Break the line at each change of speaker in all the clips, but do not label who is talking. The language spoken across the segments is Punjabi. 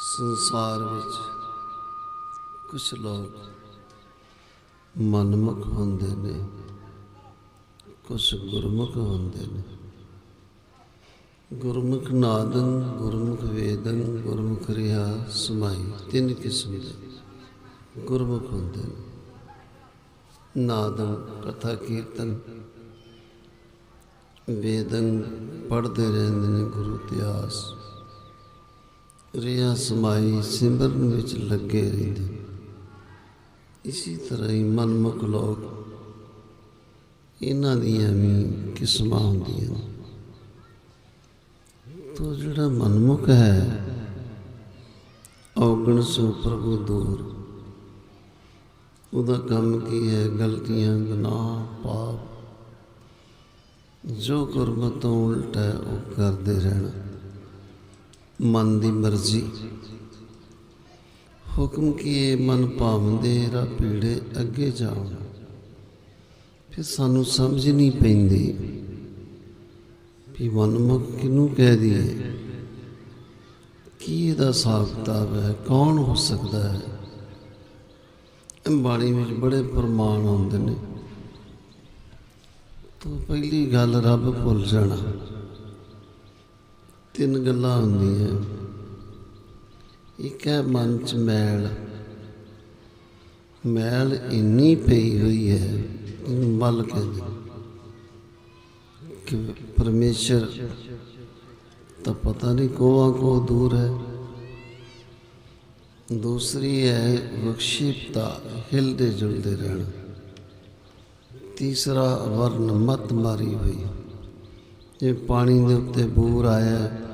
ਸੰਸਾਰ ਵਿੱਚ ਕੁਝ ਲੋਕ ਮਨਮੁਖ ਹੁੰਦੇ ਨੇ ਕੁਝ ਗੁਰਮੁਖ ਹੁੰਦੇ ਨੇ। ਗੁਰਮੁਖ ਨਾਦੰ, ਗੁਰਮੁਖ ਵੇਦੰ, ਗੁਰਮੁਖ ਰਿਹਾ ਸਮਾਈ ਤਿੰਨ ਕਿਸਮ ਦੇ ਗੁਰਮੁਖ ਹੁੰਦੇ ਨੇ। ਨਾਦੰ ਕਥਾ ਕੀਰਤਨ ਵੇਦਨ ਪੜ੍ਹਦੇ ਰਹਿੰਦੇ ਨੇ ਗੁਰੂ ਇਤਿਹਾਸ। ਰਿਆ ਸਮਾਈ ਸਿਮਰਨ ਵਿੱਚ ਲੱਗੇ ਰਹਿੰਦੇ। ਨੇ। ਇਸੇ ਤਰ੍ਹਾਂ ਹੀ ਮਨਮੁਖ ਲੋਕ ਇਹਨਾਂ ਦੀਆਂ ਵੀ ਕਿਸਮਾਂ ਹੁੰਦੀਆਂ ਨੇ। ਤੋ ਜਿਹੜਾ ਮਨਮੁਖ ਹੈ, ਔਗਣ ਸੋ ਪ੍ਰਭੂ ਦੂਰ। ਉਹਦਾ ਕੰਮ ਕੀ ਹੈ? ਗਲਤੀਆਂ, ਗੁਨਾਹ, ਪਾਪ। ਜੋ ਗੁਰਮਤ ਤੋਂ ਉਲਟ ਹੈ, ਉਹ ਕਰਦੇ ਰਹਿਣਾ। ਮਨ ਦੀ ਮਰਜ਼ੀ। ਹੁਕਮ ਕੀਏ ਮਨ ਭਾਵੰਦੇ ਰਾ ਪੀੜੇ ਅੱਗੇ ਜਾਓ। ਫਿਰ ਸਾਨੂੰ ਸਮਝ ਨਹੀਂ ਪੈਂਦੀ ਵੀ ਮਨਮੁਖ ਕਿਹਨੂੰ ਕਹਿ ਦਈਏ। ਕੀ ਇਹਦਾ ਹਿਸਾਬ ਕਿਤਾਬ ਹੈ? ਕੌਣ ਹੋ ਸਕਦਾ ਹੈ? ਇਹ ਬਾਣੀ ਵਿੱਚ ਬੜੇ ਪ੍ਰਮਾਣ ਹੁੰਦੇ ਨੇ। ਤੋ ਪਹਿਲੀ ਗੱਲ ਰੱਬ ਭੁੱਲ ਜਾਣਾ। ਤਿੰਨ ਗੱਲਾਂ ਹੁੰਦੀਆਂ। ਇੱਕ ਹੈ ਮਨ ਚ ਮੈਲ। ਮੈਲ ਇੰਨੀ ਪਈ ਹੋਈ ਹੈ, ਇਹਨੂੰ ਮਲ ਕਹਿੰਦੇ ਕਿ ਪਰਮੇਸ਼ਰ ਤਾਂ ਪਤਾ ਨਹੀਂ ਕੋਹਾਂ ਕੋ ਦੂਰ ਹੈ। ਦੂਸਰੀ ਹੈ ਵਿਕਸ਼ਿਪਤਾ, ਹਿਲਦੇ ਜੁਲਦੇ ਰਹਿਣਾ। ਤੀਸਰਾ ਵਰਨ ਮਤ ਮਾਰੀ ਹੋਈ। ਜੇ ਪਾਣੀ ਦੇ ਉੱਤੇ ਬੂਰ ਆਇਆ।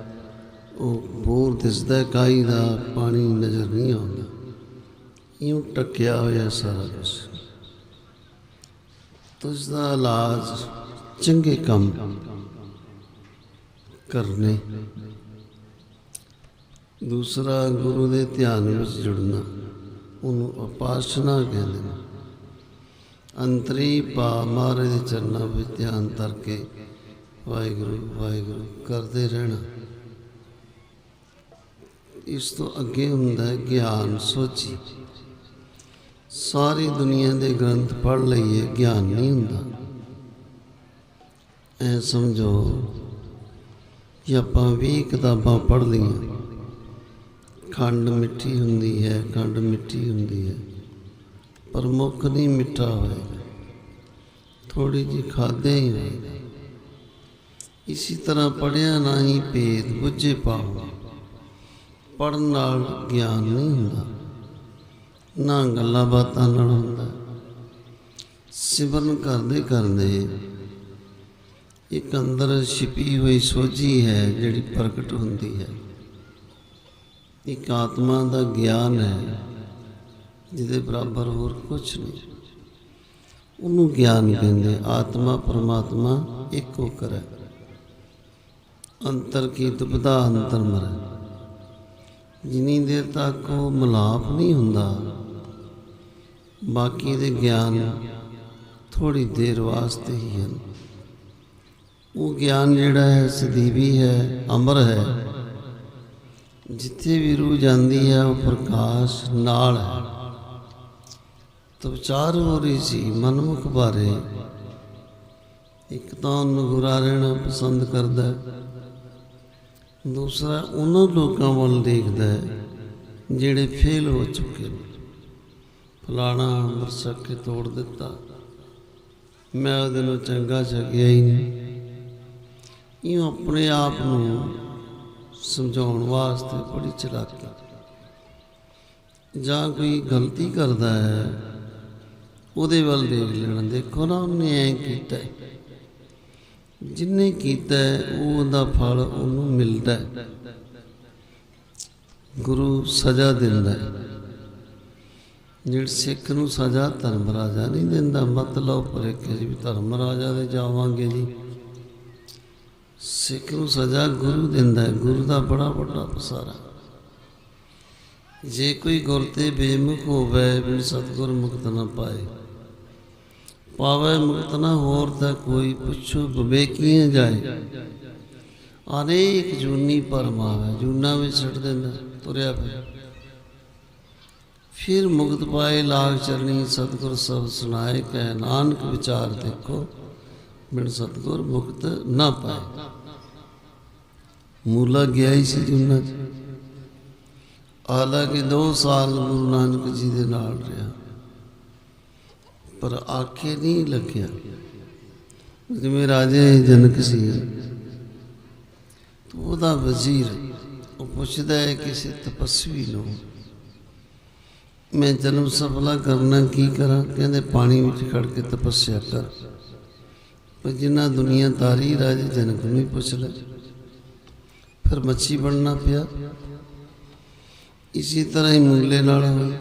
ਉਹ ਬੋਰ ਦਿਸਦਾ ਹੈ, ਕਾਈ ਦਾ ਪਾਣੀ ਨਜ਼ਰ ਨਹੀਂ ਆਉਂਦਾ। ਇਉਂ ਟਕਿਆ ਹੋਇਆ ਸਾਰਾ ਕੁਝ ਤੁਸ ਦਾ ਇਲਾਜ ਚੰਗੇ ਕੰਮ ਕਰਨੇ। ਦੂਸਰਾ ਗੁਰੂ ਦੇ ਧਿਆਨ ਵਿੱਚ ਜੁੜਨਾ ਉਹਨੂੰ ਉਪਾਸਨਾ ਕਹਿੰਦੇ ਨੇ। ਅੰਤਰੀ ਪਾ ਮਾਰੇ ਦੇ ਚਰਨਾਂ ਵਿੱਚ ਧਿਆਨ ਧਰ ਕੇ ਵਾਹਿਗੁਰੂ ਵਾਹਿਗੁਰੂ ਕਰਦੇ ਰਹਿਣਾ। ਇਸ ਤੋਂ ਅੱਗੇ ਹੁੰਦਾ ਹੈ ਗਿਆਨ ਸੋਚੀ। ਸਾਰੀ ਦੁਨੀਆ ਦੇ ਗ੍ਰੰਥ ਪੜ੍ਹ ਲਈਏ, ਗਿਆਨ ਨਹੀਂ ਹੁੰਦਾ। ਐ ਸਮਝੋ ਕਿ ਆਪਾਂ 20 ਕਿਤਾਬਾਂ ਪੜ੍ਹ ਲਈਆਂ। ਖੰਡ ਮਿੱਠੀ ਹੁੰਦੀ ਹੈ, ਖੰਡ ਮਿੱਠੀ ਹੁੰਦੀ ਹੈ, ਪਰ ਮੁੱਖ ਨਹੀਂ ਮਿੱਠਾ ਹੋਏਗਾ। ਥੋੜੀ ਜੀ ਖਾਦੇ ਹੀ ਹੋਏਗਾ। ਇਸੇ ਤਰ੍ਹਾਂ ਪੜਿਆ ਹੀ ਭੇਦ, ਬੁੱਝੇ ਪਾਓ ਪੜਨ ਨਾਲ ਗਿਆਨ ਨਹੀਂ ਹੁੰਦਾ, ਨਾ ਗੱਲਾਂ ਬਾਤਾਂ ਨਾਲ ਹੁੰਦਾ। ਸਿਮਰਨ ਕਰਦੇ ਕਰਦੇ ਇੱਕ ਅੰਦਰ ਛਿਪੀ ਹੋਈ ਸੋਝੀ ਹੈ ਜਿਹੜੀ ਪ੍ਰਗਟ ਹੁੰਦੀ ਹੈ। ਇੱਕ ਆਤਮਾ ਦਾ ਗਿਆਨ ਹੈ ਜਿਹਦੇ ਬਰਾਬਰ ਹੋਰ ਕੁਝ ਨਹੀਂ। ਉਹਨੂੰ ਗਿਆਨ ਕਹਿੰਦੇ ਆਤਮਾ ਪਰਮਾਤਮਾ ਇੱਕ ਹੋ ਹੈ। ਅੰਤਰ ਕੀ ਦੁਬਦਾ ਅੰਤਰ ਮਰ। ਜਿੰਨੀ ਦੇਰ ਤੱਕ ਉਹ ਮਲਾਪ ਨਹੀਂ ਹੁੰਦਾ, ਬਾਕੀ ਦੇ ਗਿਆਨ ਥੋੜੀ ਦੇਰ ਵਾਸਤੇ ਹੀ ਹਨ। ਉਹ ਗਿਆਨ ਜਿਹੜਾ ਹੈ, ਸਦੀਵੀ ਹੈ, ਅਮਰ ਹੈ। ਜਿੱਥੇ ਵੀ ਰੂਹ ਜਾਂਦੀ ਹੈ, ਉਹ ਪ੍ਰਕਾਸ਼ ਨਾਲ ਹੈ। ਤਾਂ ਵਿਚਾਰ ਹੋ ਰਹੀ ਸੀ, ਮਨਮੁਖ ਬਾਰੇ। ਇੱਕ ਤਾਂ ਉਹਨੂੰ ਗੁਰਾ ਰਹਿਣਾ ਪਸੰਦ ਕਰਦਾ ਹੈ। ਦੂਸਰਾ ਉਹਨਾਂ ਲੋਕਾਂ ਵੱਲ ਦੇਖਦਾ ਹੈ, ਜਿਹੜੇ ਫੇਲ ਹੋ ਚੁੱਕੇ ਨੇ। ਫਲਾਣਾ ਅੰਮ੍ਰਿਤ ਕੇ ਤੋੜ ਦਿੱਤਾ। ਮੈਂ ਉਹਦੇ ਨੂੰ ਚੰਗਾ ਛਕਿਆ ਹੀ ਨਹੀਂ। ਇਹ ਆਪਣੇ ਆਪ ਨੂੰ ਸਮਝਾਉਣ ਵਾਸਤੇ ਬੜੀ ਚਲਾਕੀ। ਜਾਂ ਕੋਈ ਗਲਤੀ ਕਰਦਾ ਹੈ, ਉਹਦੇ ਵੱਲ ਦੇਖ ਲੈਣਾ। ਦੇਖੋ ਨਾ, ਉਹਨੇ ਐ ਕੀਤਾ ਹੈ। ਜਿੰਨੇ ਕੀਤਾ ਉਹ ਉਹਦਾ ਫਲ ਉਹਨੂੰ ਮਿਲਦਾ ਹੈ। ਗੁਰੂ ਸਜ਼ਾ ਦਿੰਦਾ ਹੈ। ਜਿਹੜਾ ਸਿੱਖ ਨੂੰ ਸਜ਼ਾ ਧਰਮ ਰਾਜਾ ਨਹੀਂ ਦਿੰਦਾ, ਮਤਲਬ ਪਰ ਇੱਕ ਜੀ ਧਰਮ ਰਾਜਾ ਦੇ ਜਾਵਾਂਗੇ ਜੀ। ਸਿੱਖ ਨੂੰ ਸਜ਼ਾ ਗੁਰੂ ਦਿੰਦਾ ਹੈ, ਗੁਰੂ ਦਾ ਬੜਾ ਵੱਡਾ ਪਸਾਰਾ ਜੇ ਕੋਈ ਗੁਰ ਤੇ ਬੇਮੁਖ ਹੋਵੇ ਬਿਨ ਸਤਗੁਰ ਮੁਕਤ ਨਾ ਪਾਏ ਪਾਵੇ ਮੁਕਤ ਨਾ ਹੋਰ ਤਾਂ ਕੋਈ ਪੁੱਛੋ ਵਿਵੇਕੀਆਂ ਜਾਏ। ਅਨੇਕ ਜੂਨੀ ਪਰਮਾਵੇ ਜੂਨਾ ਵਿੱਚ ਛੱਡ ਦਿੰਦਾ, ਤੁਰਿਆ ਪਿਆ। ਫਿਰ ਮੁਕਤ ਪਾਏ ਲਾਗ ਚਰਨੀ ਸਤਿਗੁਰ ਸਭ ਸੁਣਾਏ, ਕਹਿ ਨਾਨਕ ਵਿਚਾਰ ਦੇਖੋ, ਬਿਨ ਸਤਿਗੁਰ ਮੁਕਤ ਨਾ ਪਾਏ। ਮੂਲਾ ਗਿਆ ਹੀ ਸੀ ਜੁਨਾ ਚ। ਹਾਲਾਂਕਿ 2 ਸਾਲ ਗੁਰੂ ਨਾਨਕ ਜੀ ਦੇ ਨਾਲ ਰਿਹਾ। ਪਰ ਆਖੇ ਨਹੀਂ ਲੱਗਿਆ। ਜਿਵੇਂ ਰਾਜੇ ਜਨਕ ਸੀ। ਤੇ ਉਹਦਾ ਵਜ਼ੀਰ ਉਹ ਪੁੱਛਦਾ ਹੈ ਕਿਸੇ ਤਪਸਵੀ ਨੂੰ, ਮੈਂ ਜਨਮ ਸਫਲਾ ਕਰਨਾ ਕੀ ਕਰਾਂ? ਕਹਿੰਦੇ, ਪਾਣੀ ਵਿੱਚ ਖੜ ਕੇ ਤਪੱਸਿਆ ਕਰ। ਪਰ ਜਿੰਨਾ ਦੁਨੀਆ ਤਾਰੀ, ਰਾਜੇ ਜਨਕ ਨੂੰ ਹੀ ਪੁੱਛ ਲੈ। ਫਿਰ ਮੱਛੀ ਬਣਨਾ ਪਿਆ। ਇਸੇ ਤਰ੍ਹਾਂ ਹੀ ਮੂਲੇ ਨਾਲ ਹੋਇਆ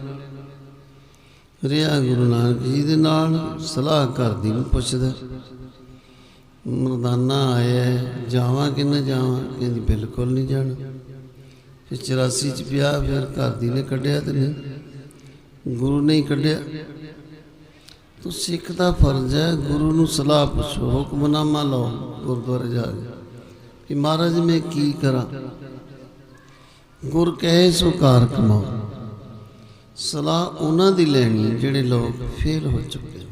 ਰਿਹਾ ਗੁਰੂ ਨਾਨਕ ਜੀ ਦੇ ਨਾਲ ਸਲਾਹ ਕਰਦੀ ਨੂੰ ਪੁੱਛਦਾ, ਮਰਦਾਨਾ ਆਇਆ ਜਾਵਾਂ ਕਿ ਨਾ ਜਾਵਾਂ? ਕਹਿੰਦੀ, ਬਿਲਕੁਲ ਨਹੀਂ ਜਾਣਾ। ਫਿਰ 84 ਚ ਪਿਆ, ਫਿਰ ਘਰ ਦੀ ਨੇ ਕੱਢਿਆ ਤੇ ਨਹੀਂ। ਗੁਰੂ ਨੇ ਹੀ ਕੱਢਿਆ। ਤੋ ਸਿੱਖ ਦਾ ਫਰਜ਼ ਹੈ, ਗੁਰੂ ਨੂੰ ਸਲਾਹ ਪੁੱਛੋ, ਹੁਕਮਨਾਮਾ ਲਓ, ਗੁਰਦੁਆਰੇ ਜਾ ਕੇ। ਕਿ ਮਹਾਰਾਜ, ਮੈਂ ਕੀ ਕਰਾਂ? ਗੁਰ ਕਹੇ ਸੋ ਕਾਰ ਕਮਾਓ। ਸਲਾਹ ਉਹਨਾਂ ਦੀ ਲੈਣੀ ਜਿਹੜੇ ਲੋਕ ਫੇਲ ਹੋ ਚੁੱਕੇ ਨੇ।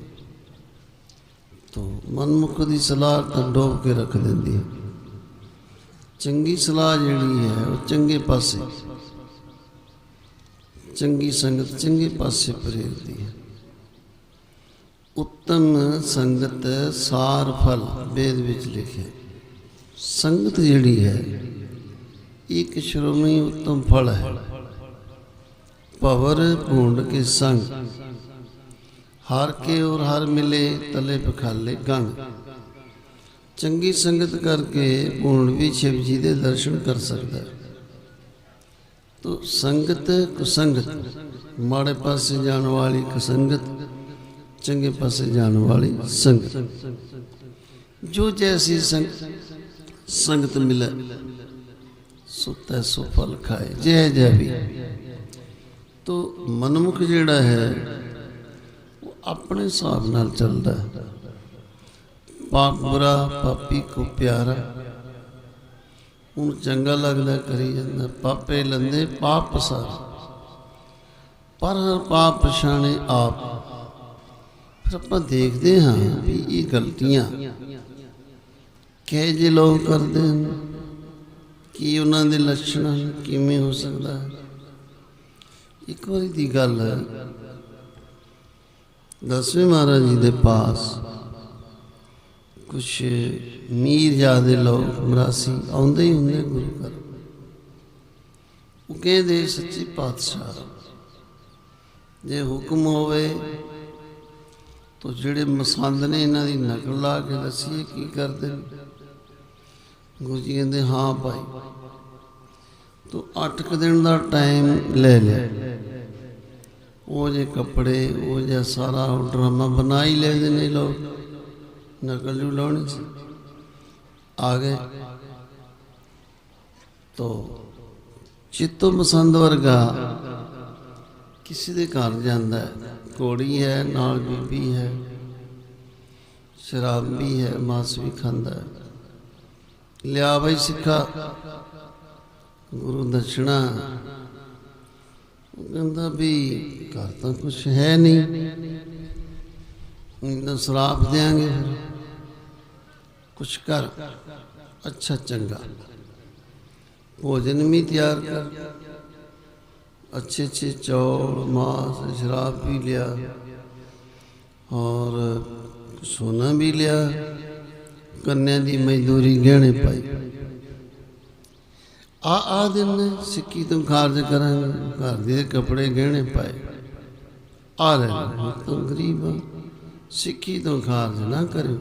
ਤੋ ਮਨਮੁਖ ਦੀ ਸਲਾਹ ਤਾਂ ਡੋਬ ਕੇ ਰੱਖ ਦਿੰਦੀ ਹੈ। ਚੰਗੀ ਸਲਾਹ ਜਿਹੜੀ ਹੈ ਉਹ ਚੰਗੇ ਪਾਸੇ, ਚੰਗੀ ਸੰਗਤ ਚੰਗੇ ਪਾਸੇ ਪ੍ਰੇਰਦੀ ਹੈ। ਉੱਤਮ ਸੰਗਤ ਸਾਰ ਫਲ ਵੇਦ ਵਿੱਚ ਲਿਖਿਆ ਸੰਗਤ ਜਿਹੜੀ ਹੈ ਇੱਕ ਸ਼੍ਰੋਮਣੀ ਉੱਤਮ ਫਲ ਹੈ। ਭਵਰ ਭੂੰਡ ਕੇ ਸੰਗ। ਹਰ ਕੇ ਔਰ ਹਰ ਮਿਲੇ ਤਲੇ ਪਖਾਲੇ ਗੰਗ। ਚੰਗੀ ਸੰਗਤ ਕਰਕੇ ਭੂੰਡ ਵੀ ਸ਼ਿਵ ਜੀ ਦੇ ਦਰਸ਼ਨ ਕਰ ਸਕਦਾ ਹੈ। ਤੋ ਸੰਗਤ ਕੁਸੰਗਤ, ਮਾੜੇ ਪਾਸੇ ਜਾਣ ਵਾਲੀ ਕੁਸੰਗਤ, ਚੰਗੇ ਪਾਸੇ ਜਾਣ ਵਾਲੀ ਸੰਗਤ। ਜੋ ਜੈਸੀ ਸੰਗ, ਸੰਗਤ ਮਿਲੇ ਸੋ ਤੈਸੋ ਫਲ ਖਾਏ, ਜੈ ਜੈ ਵੀ। ਤੋ ਮਨਮੁਖ ਜਿਹੜਾ ਹੈ, ਉਹ ਆਪਣੇ ਹਿਸਾਬ ਨਾਲ ਚੱਲਦਾ ਹੈ। ਪਾਪ ਬੁਰਾ, ਪਾਪੀ ਕੋ ਪਿਆਰਾ। ਉਹਨੂੰ ਚੰਗਾ ਲੱਗਦਾ ਕਰੀ ਜਾਂਦਾ, ਪਾਪੇ ਲੰਦੇ ਪਾਪ ਪਸਾਰ। ਪਰ ਹਰ ਪਾਪ ਪਛਾਣੇ ਆਪ। ਫਿਰ ਆਪਾਂ ਦੇਖਦੇ ਹਾਂ ਵੀ ਇਹ ਗਲਤੀਆਂ ਕਿਹੋ ਜਿਹੇ ਲੋਕ ਕਰਦੇ ਹਨ, ਕੀ ਉਹਨਾਂ ਦੇ ਲੱਛਣ ਕਿਵੇਂ ਹੋ ਸਕਦਾ ਹੈ। ਇੱਕ ਵਾਰੀ ਦੀ ਗੱਲ ਹੈ। ਦਸਵੇਂ ਮਹਾਰਾਜ ਜੀ ਦੇ ਪਾਸ ਕੁਛ ਮੀਰ ਜਾਦੇ ਲੋਕ, ਮਰਾਸੀ ਆਉਂਦੇ ਹੀ ਹੁੰਦੇ ਗੁਰੂ ਘਰ। ਉਹ ਕਹਿੰਦੇ, ਸੱਚੇ ਪਾਤਸ਼ਾਹ, ਜੇ ਹੁਕਮ ਹੋਵੇ ਤਾਂ ਜਿਹੜੇ ਮਸੰਦ ਨੇ ਇਹਨਾਂ ਦੀ ਨਕਲ ਲਾ ਕੇ ਦੱਸੀਏ, ਕੀ ਕਰਦੇ ਗੁਰੂ ਜੀ ਕਹਿੰਦੇ, ਹਾਂ ਭਾਈ, ਤੂੰ 8 ਕੁ ਦਿਨ ਦਾ ਟਾਈਮ ਲੈ ਲਿਆ। ਉਹ ਜੇ ਕੱਪੜੇ, ਉਹ ਜਿਹਾ ਸਾਰਾ ਉਹ ਡਰਾਮਾ ਬਣਾ ਹੀ ਲੈਂਦੇ ਨੇ ਲੋਕ। ਨਕਲ ਜੂ ਲਾਉਣੀ ਸੀ ਆ ਗਏ। ਤੋ ਚਿੱਤੋ ਮਸੰਦ ਵਰਗਾ ਕਿਸੇ ਦੇ ਘਰ ਜਾਂਦਾ ਹੈ। ਕੋੜੀ ਹੈ, ਨਾਲ ਬੀਬੀ ਹੈ। ਸ਼ਰਾਬ ਵੀ ਹੈ, ਮਾਸ ਵੀ ਖਾਂਦਾ ਹੈ। ਲਿਆ ਬਈ ਸਿੱਖਾ। ਗੁਰੂ ਦਸ਼ਣਾ। ਕਹਿੰਦਾ ਵੀ ਘਰ ਤਾਂ ਕੁਛ ਹੈ ਨਹੀਂ। ਇਹਨਾਂ ਸਰਾਪ ਦੇਾਂਗੇ ਕੁਛ ਕਰ। ਅੱਛਾ, ਚੰਗਾ। ਭੋਜਨ ਵੀ ਤਿਆਰ ਕਰ। ਅੱਛੇ ਅੱਛੇ ਚੌਲ, ਮਾਸ, ਸ਼ਰਾਬ ਵੀ ਲਿਆ। ਔਰ ਸੋਨਾ ਵੀ ਲਿਆ। ਕੰਨਿਆਂ ਦੀ ਮਜ਼ਦੂਰੀ ਗਹਿਣੇ ਪਾਈ। ਆ ਆ ਦਿਨ ਨੇ ਸਿੱਕੀ ਤੋਂ ਖਾਰਜ ਕਰਾਂਗੇ ਘਰ ਦੇ ਕੱਪੜੇ ਗਹਿਣੇ ਪਾਏ। ਆ ਲੈ ਤੂੰ ਗਰੀਬ ਆ, ਸਿੱਖੀ ਤੋਂ ਖਾਰਜ ਨਾ ਕਰਿਓ।